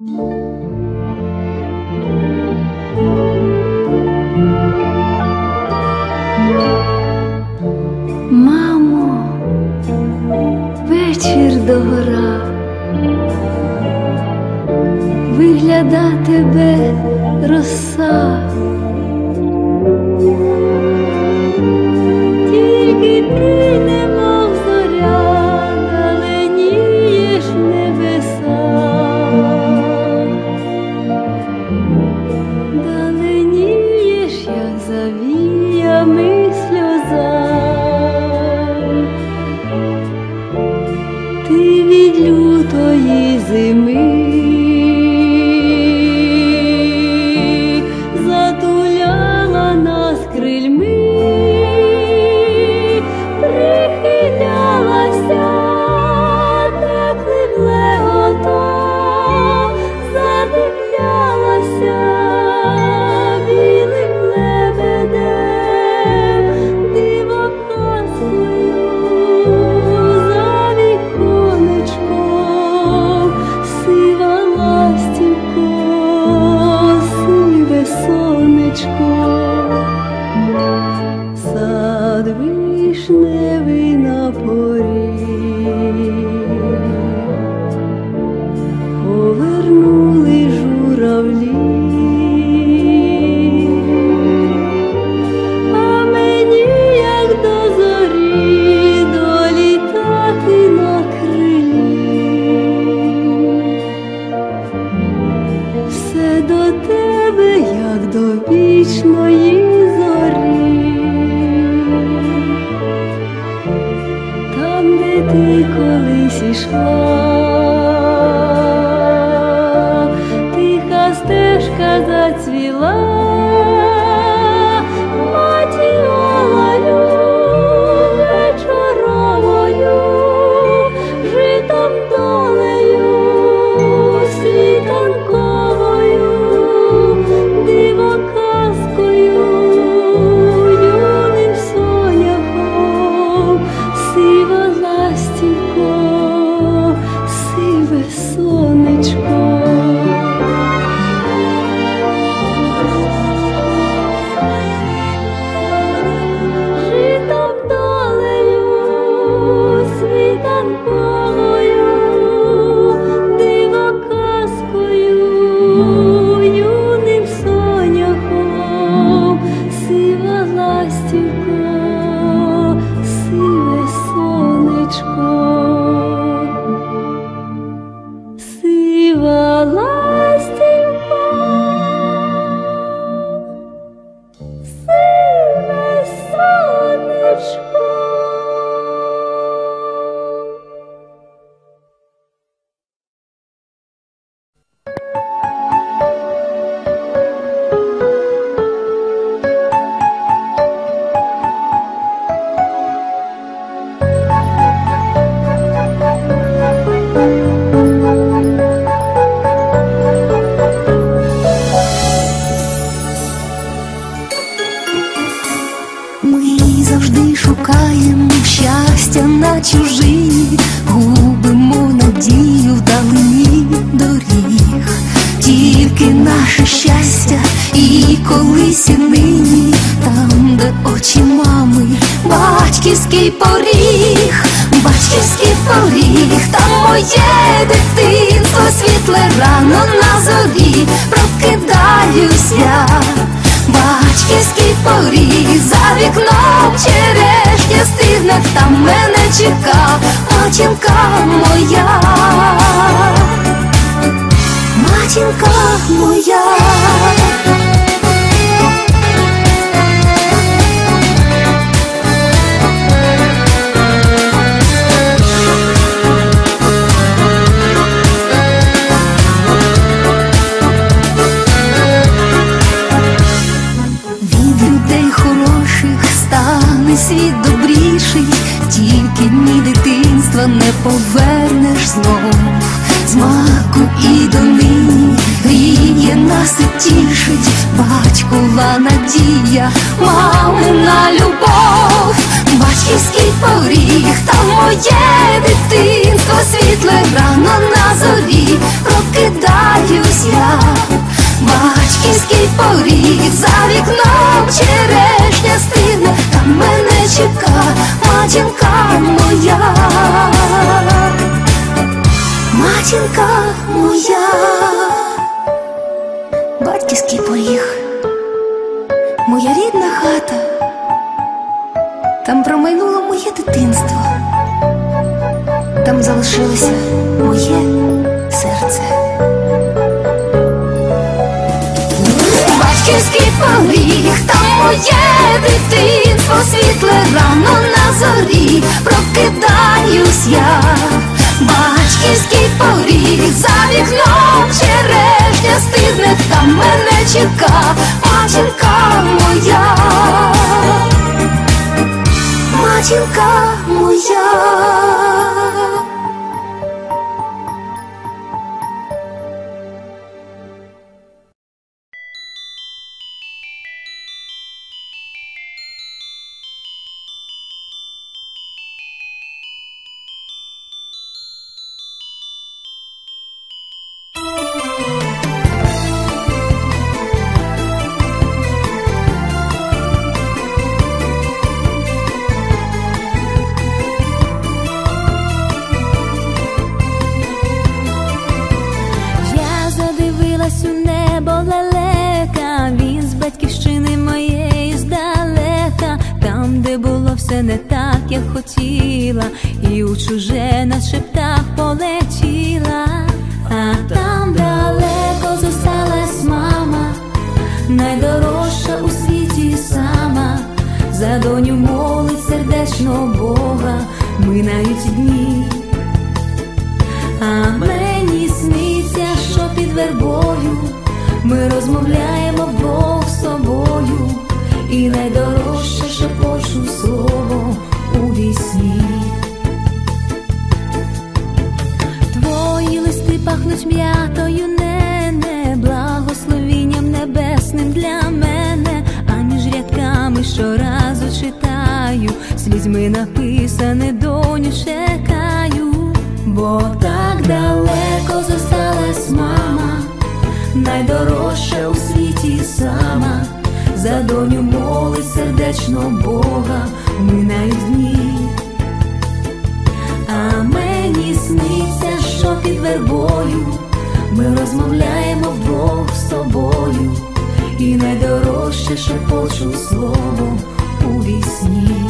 Мамо, вечір догора, вигляда тебе роса. Тільки ти me. До вічної зорі. Там, де ти колись ішла, Завжди шукаємо щастя на чужині, губимо надію вдалині доріг, тільки наше щастя і колись і нині, там, де очі мами, батьківський поріг, батьківський поріг, там моє дитинство, світле рано на зорі, прокидаюсь. Батьківський поріг за вікном черешня стигне, там мене чека, матінка моя, матінка моя. Надія, мамина любов, батьківський поріг, там моє дитинство, світле рано на зорі, роки прокидаюсь я, батьківський поріг за вікном черешня стигне, там мене чека, матінка моя, матінка моя, батьківський поріг, моя рідна хата, там промайнуло моє дитинство. Там залишилося моє серце. Батьківський поріг, там моє дитинство, світле рано на зорі, прокидаюсь я, батьківський поріг, за вікном черешня стигне, там мене чека, матінка моя. Матінка моя. Не так, як хотіла, і у чуже наче птах полетіла, а там далеко зосталась мама, найдорожча у світі сама, за доню молить сердечно Бога, минають дні. А мені сниться, що під вербою ми розмовляємо вдвох з собою, і найдорожче шепочу слово у вісні. Твої листи пахнуть м'ятою, нене, благословінням небесним для мене, а між рядками щоразу читаю, слізьми написане доню чекаю, бо так далеко зосталась мама, найдорожча у світі сама, за доню молить сердечно Бога, минають дні. А мені сниться, що під вербою ми розмовляємо вдвох з тобою, і найдорожче шепочу слово у вісні.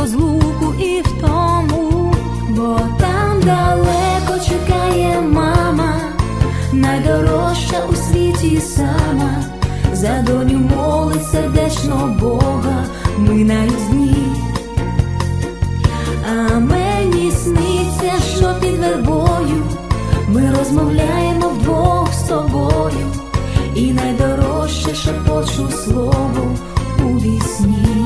Розлуку і втому, бо там далеко чекає мама, найдорожча у світі сама, за доню молить сердечно Бога, минають дні. А мені сниться, що під вербою ми розмовляємо вдвох з тобою, і найдорожче шепочу слово у вісні.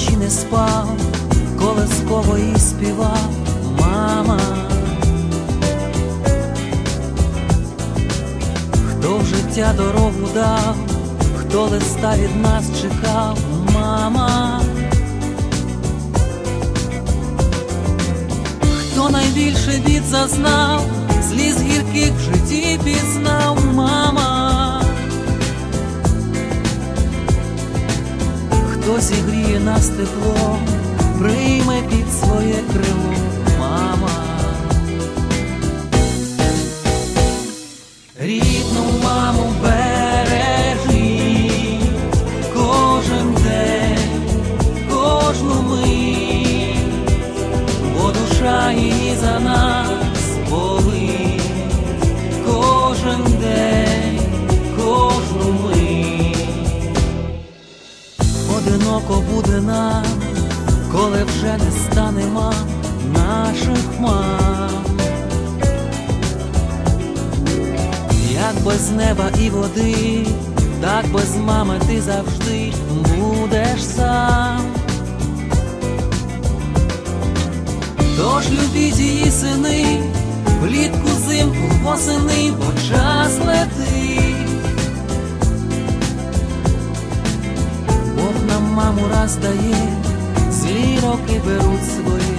ночі не спав, колесково і співав мама, хто в життя дорогу дав, хто листа від нас чекав, мама, хто найбільше бід зазнав, зліз гірких в житті пізнав. Нас тепло прийме під своє крило, Одиноко буде нам, коли вже не стане мам наших мам. Як без неба і води, так без мами ти завжди будеш сам. Тож любіть її сини, влітку зимку восени, бо час летить. Маму раз дає, беруть своє,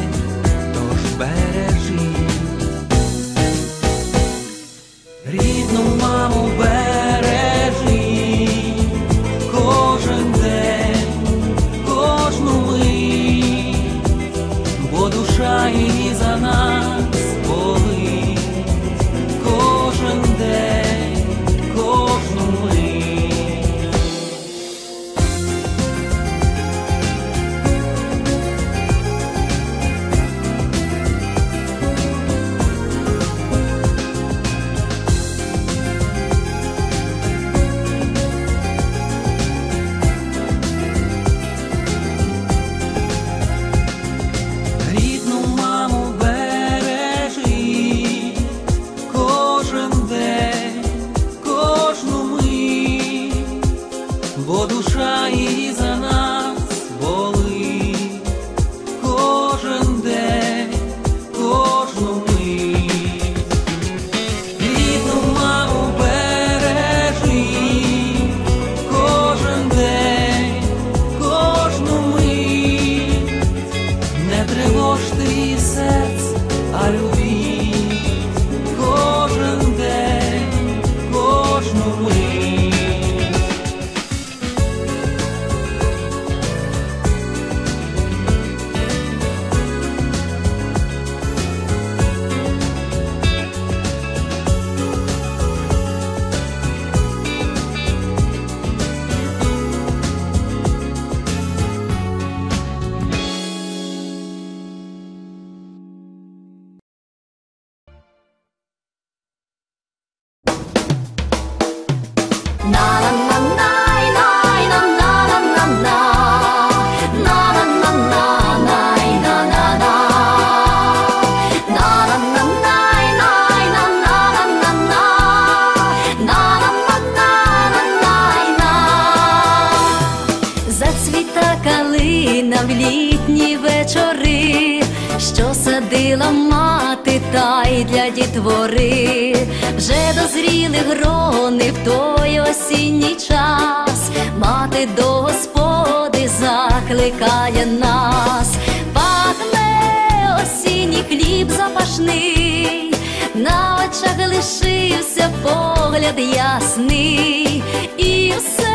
для вже дозріли грони в той осінній час, мати до господи закликає нас, пахне осінній хліб запашний, на очах лишився погляд ясний, і все,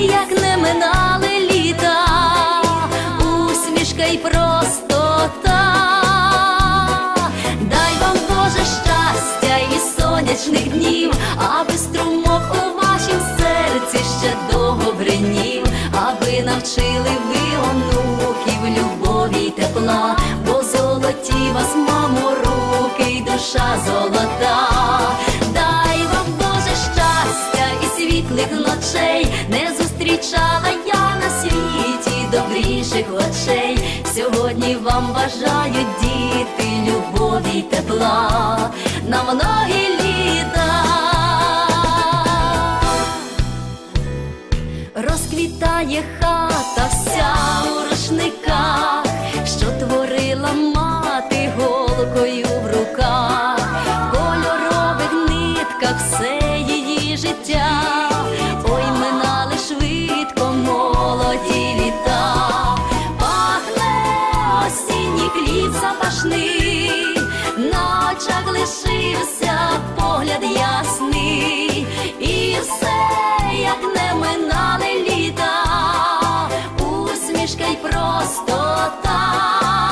як не минали літа, усмішка й навчили ви онуків любові й тепла, бо золоті вас, мамо, руки й душа золота. Дай вам Боже щастя і світлих ночей, не зустрічала я на світі добріших очей. Сьогодні вам бажають діти любові й тепла на многі літа. розквітає хата, вся у рушниках, що творила мати голкою в руках, в кольорових нитках все її життя, ой минали швидко молоді літа, пахне осінній хліб запашний, на лишився погляд ясний. Santa.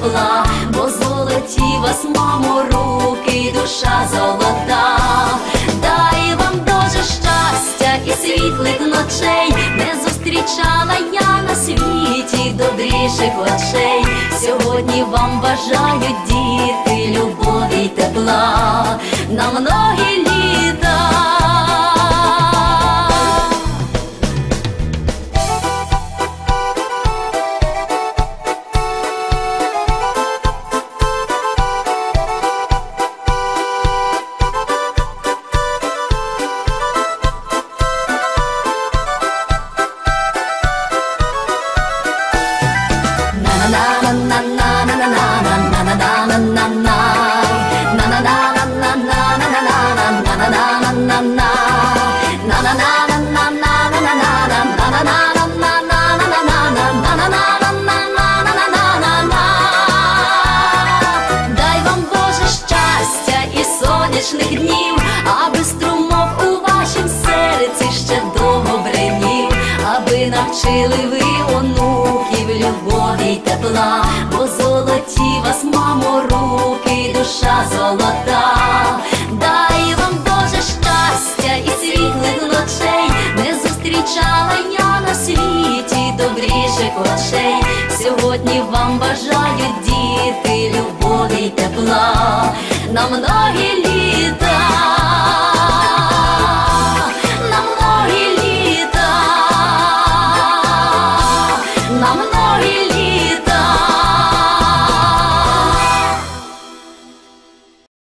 Тепла, бо золоті вас, мамо, руки, душа золота. Дай вам Боже щастя і світлих ночей, не зустрічала я на світі добріших очей. Сьогодні вам бажають діти любові й тепла на многі літа. весна, бо золоті вас, мамо, руки, душа золота, дай вам Боже щастя і світлих ночей, не зустрічала я на світі добріших очей. Сьогодні вам бажають діти, любові й тепла на многі літа.